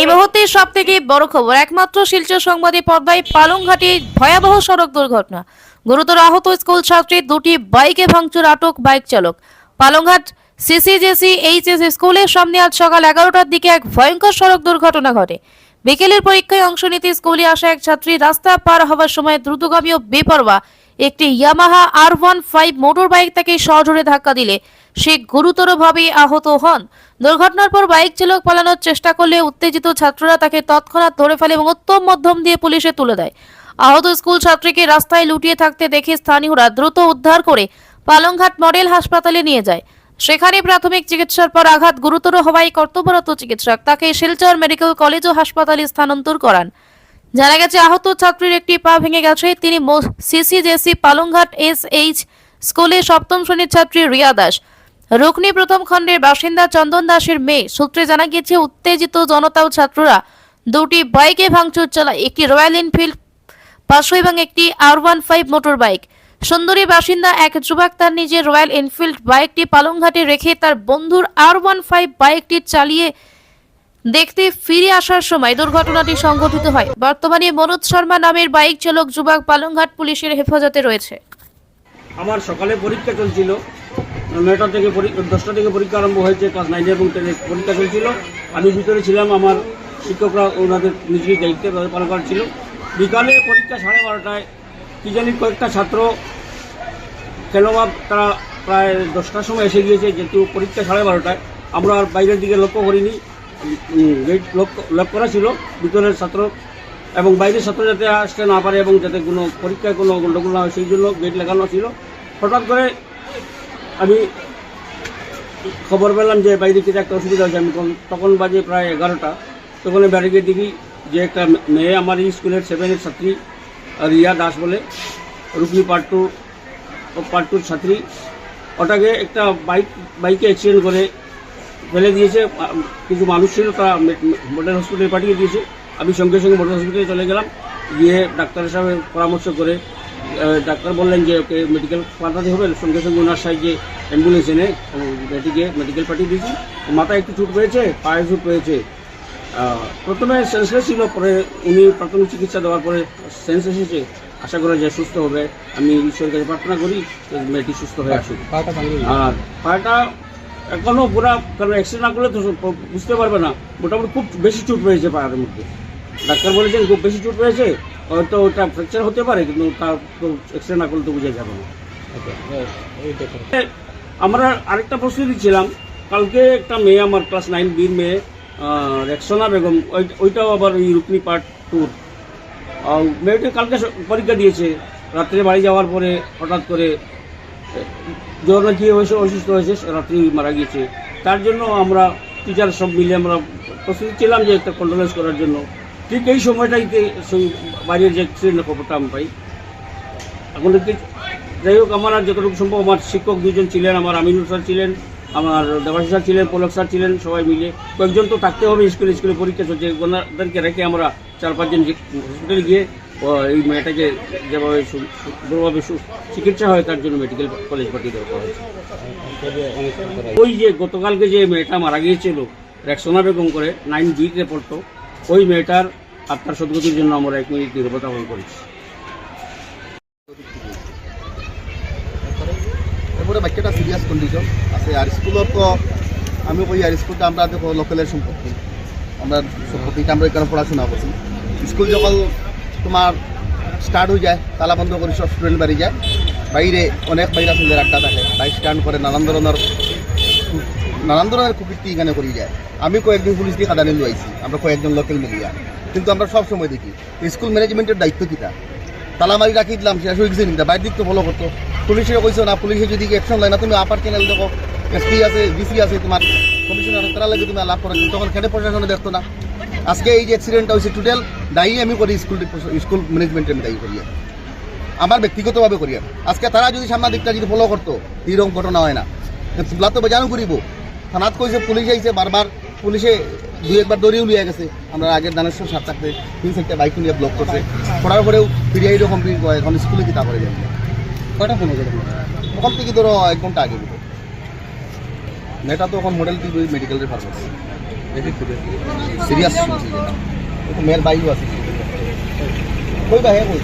এই মুহূর্তে সব থেকে বড় খবর। একমাত্র শিলচর সংবাদে পদ্মায় পালংঘাটে ভয়াবহ সড়ক দুর্ঘটনা। গুরুতর আহত স্কুল ছাত্রী দুটি বাইকে ভাঙচুর, আটক বাইক চালক। পালংঘাট সিসিজেসি এইচএস স্কুলের সামনে আজ সকাল এগারোটার দিকে এক ভয়ঙ্কর সড়ক দুর্ঘটনা ঘটে। বিকেলের পরীক্ষায় অংশ নিতে স্কুলে আসা এক ছাত্রী রাস্তা পার হওয়ার সময় দ্রুতগামী ও বেপরোয়া একটি Yamaha R one five motor bike তাকে সজোরে ধাক্কা দিলে। সে গুরুতরভাবে আহত হন। দুর্ঘটনার পর বাইক চালক পালানোর চেষ্টা করলে উত্তেজিত ছাত্ররা তাকে তৎক্ষণাৎ ধরে ফেলে এবং উত্তম মধ্যম দিয়ে পুলিশে তুলে দেয়। আহত স্কুল ছাত্রীকে রাস্তায় লুটিয়ে থাকতে দেখে স্থানীয়রা দ্রুত উদ্ধার করে পালংঘাট মডেল হাসপাতালে নিয়ে যায়। সেখানে প্রাথমিক চিকিৎসার পর আঘাত গুরুতর হওয়ায় কর্তব্যরত চিকিৎসক তাকে শিলচর মেডিকেল কলেজ ও হাসপাতালে স্থানান্তর করান। জানা গেছে, আহত ছাত্রীর একটি পা ভেঙে গেছে। তিনি সিসিজেসি পালংঘাট এস এইচ স্কুলে সপ্তম শ্রেণির ছাত্রী রিয়া দাস। রুকনি প্রথম খণ্ডের বাসিন্দা চন্দন দাসের মেয়ে। সূত্রে জানা গিয়েছে, উত্তেজিত জনতা ও ছাত্ররা দুটি বাইকে ভাঙচুর চালায়। একটি রয়্যাল এনফিল্ড পাঁচশো এবং একটি R one five motor bike সুন্দরী বাসিন্দা এক যুবক তার নিজের রয়্যাল এনফিল্ড বাইকটি পালংঘাটে রেখে তার বন্ধুর আর ওয়ান ফাইভ বাইকটি চালিয়ে দেখতে ফিরে আসার সময় দুর্ঘটনাটি সংঘটিত হয়। বর্তমানে মনোজ শর্মা নামের বাইক চালক যুবক পালংঘাট পুলিশের হেফাজতে রয়েছে। আমার সকালে পরীক্ষা চলছিল। নয়টা থেকে দশটা থেকে পরীক্ষা আরম্ভ হয়েছে, ক্লাস নাইন এবং টেনের পরীক্ষা চলছিল। আমি ভিতরে ছিলাম, আমার শিক্ষকরা ওনাদের নিজের দায়িত্বে পালন করা ছিল বিকালে পরীক্ষা সাড়ে বারোটায় কি জানি কয়েকটা ছাত্র কেন তারা প্রায় দশটার সময় এসে গিয়েছে, যেহেতু পরীক্ষা সাড়ে বারোটায়। আমরা আর বাইরের দিকে লক্ষ্য করিনি। গেট লক করা ছিল। ভিতরের ছাত্র এবং বাইরের ছাত্র যাতে আসতে না পারে এবং যাতে কোনো পরীক্ষায় কোনো গণ্ডগোল না হয়, সেই জন্য গেট লাগানো ছিল। হঠাৎ করে আমি খবর পেলাম যে বাইরে কিছু একটা অসুবিধা হয়েছে। আমি তখন- বাজে প্রায় এগারোটা। তখন গিয়ে দেখি যে একটা মেয়ে আমার স্কুলের সেভেনের ছাত্রী রিয়া দাস বলে রুকনি পার্ট টু পার্ট টুর ছাত্রী। ওটাকে একটা বাইক বাইকে অ্যাক্সিডেন্ট করে ফেলে দিয়েছে। কিছু মানুষ ছিল, তারা মডেল হসপিটালে পাঠিয়ে দিয়েছে। আমি সঙ্গে সঙ্গে মডেল হসপিটালে চলে গেলাম। গিয়ে ডাক্তারের সাথে পরামর্শ করে ডাক্তার বললেন যে, ওকে মেডিকেল পাঠাতে হবে। সঙ্গে সঙ্গে ওনার সাহায্যে অ্যাম্বুলেন্স এনে মেডিকে মেডিকেল পাঠিয়ে দিয়েছি। মাথায় একটু চুট পেয়েছে, পায়ে চুট পেয়েছে। প্রথমে সেন্সলেস ছিল পরে উনি প্রাথমিক চিকিৎসা দেওয়ার পরে সেন্স এসেছে আশা করা যায় সুস্থ হবে। আমি ঈশ্বরের কাছে প্রার্থনা করি মেয়েটি সুস্থ হয়ে আসুক। আর পাটা এখনও পুরা কারণ এক্সরে না করলে তো বুঝতে পারবে না। মোটামুটি খুব বেশি চুট পেয়েছে পায়ের মধ্যে। ডাক্তার বলেছেন খুব বেশি চুট পেয়েছে হয়তো ওটা ফ্র্যাকচার হতে পারে কিন্তু তার তো এক্সরে না করলে তো বোঝা যাবে না। আমরা আরেকটা প্রশ্ন দিচ্ছিলাম। কালকে একটা মেয়ে আমার ক্লাস নাইন বির মেয়ে রেক্সোনা বেগম, ওই- ওইটাও আবার ওই রুকনি পার্ট টুর। মেয়েটি কালকে পরীক্ষা দিয়েছে, রাত্রে বাড়ি যাওয়ার পরে হঠাৎ করে জ্বর নাকি হয়েছে, অসুস্থ হয়েছে রাত্রি মারা গিয়েছে। তার জন্য আমরা টিচার সব মিলে আমরা প্রস্তুতি ছিলাম যে একটা কন্ট্রোলেন্স করার জন্য। ঠিক এই সময়টাইতে সেই বাইরের যে অ্যাক্সিডেন্টের খবরটা আমি পাই। এখন যাই হোক, আমার আর যতটুকু সম্ভব, আমার শিক্ষক দুজন ছিলেন, আমার আমিনুল স্যার ছিলেন। আমার দেবাশী স্যার ছিলেন পলক স্যার ছিলেন, সবাই মিলে। কয়েকজন তো থাকতে হবে স্কুলে স্কুলে পরীক্ষা চলছে। ওনাদেরকে রেখে আমরা চার পাঁচজন হসপিটালে গিয়ে এই মেয়েটাকে যেভাবে সুন্দরভাবে চিকিৎসা হয়, তার জন্য মেডিকেল কলেজ পাঠিয়ে দেওয়া হয়েছে। ওই যে গতকালকে যে মেয়েটা মারা গিয়েছিল, রেক্সোনা বেগম করে, নাইন বিতে পড়তো, ওই মেয়েটার আত্মার সদ্গতির জন্য আমরা এক মিনিট পালন করেছি। এরপরে বাচ্চাটা সিরিয়াস কন্ডিশন আছে আর স্কুলত তো আমি কই আর স্কুলটা আমরা দেখো লোকালের সম্পত্তি। আমরা সম্পত্তিটা আমরা এখানে পড়াশোনা করছি স্কুল যখন তোমার স্টার্ট হয়ে যায়, তালা বন্ধ করে সব স্টুডেন্ট বাড়ি যায়। বাইরে অনেক বাইরে ছেলের আড্ডা থাকে। বাইক স্ট্যান্ড করে নানান ধরনের নানান ধরনের কুকীর্তি এখানে করি যায়। আমি কয়েকদিন পুলিশ দিয়ে কাদানি লুয়াইছি আমরা কয়েকজন লোকাল মিলিয়া কিন্তু আমরা সব সময় দেখি স্কুল ম্যানেজমেন্টের দায়িত্ব কিতা? তালামারি রাখি দিলাম, শেষ হয়ে বাইরের দিক তো ফলো করতো পুলিশে কইছো না, পুলিশে যদি অ্যাকশন লয় না, তুমি আপার চ্যানেল দেখো। এসপি আছে ডিসি আছে তোমার কমিশনার তারা লাগে তুমি লাভ করো তখন খেটে প্রশাসনে দেখতো না। আজকে এই যে অ্যাক্সিডেন্টটা হয়েছে টোটাল দায়ী আমি করি স্কুল স্কুল ম্যানেজমেন্টের আমি দায়ী করি। আমার ব্যক্তিগতভাবে করি আজকে তারা যদি সাংবাদিকটা যদি ফলো করতো এইরকম ঘটনা হয় না। তোলা তো বেজানো করিব থানাত কইছে পুলিশ আইছে বারবার পুলিশে দুই একবার দৌড়িয়ে উলিয়ে গেছে। আমরা আগের দানেশ্বর সাত থাকতে তিন চারটে বাইক নিয়ে ব্লক করছে করার পরেও ফিরিয়ে করে এখন স্কুলে কি তা করে যাবে কয়টা ফোন হয়েছে ওখান থেকে ধরো এক ঘণ্টা আগে মেয়েটা তো এখন মডেল টিভি মেডিকেল রেফার করছে সিরিয়াস ছিল মেয়ের বাইও আছে। কই বা হে কই?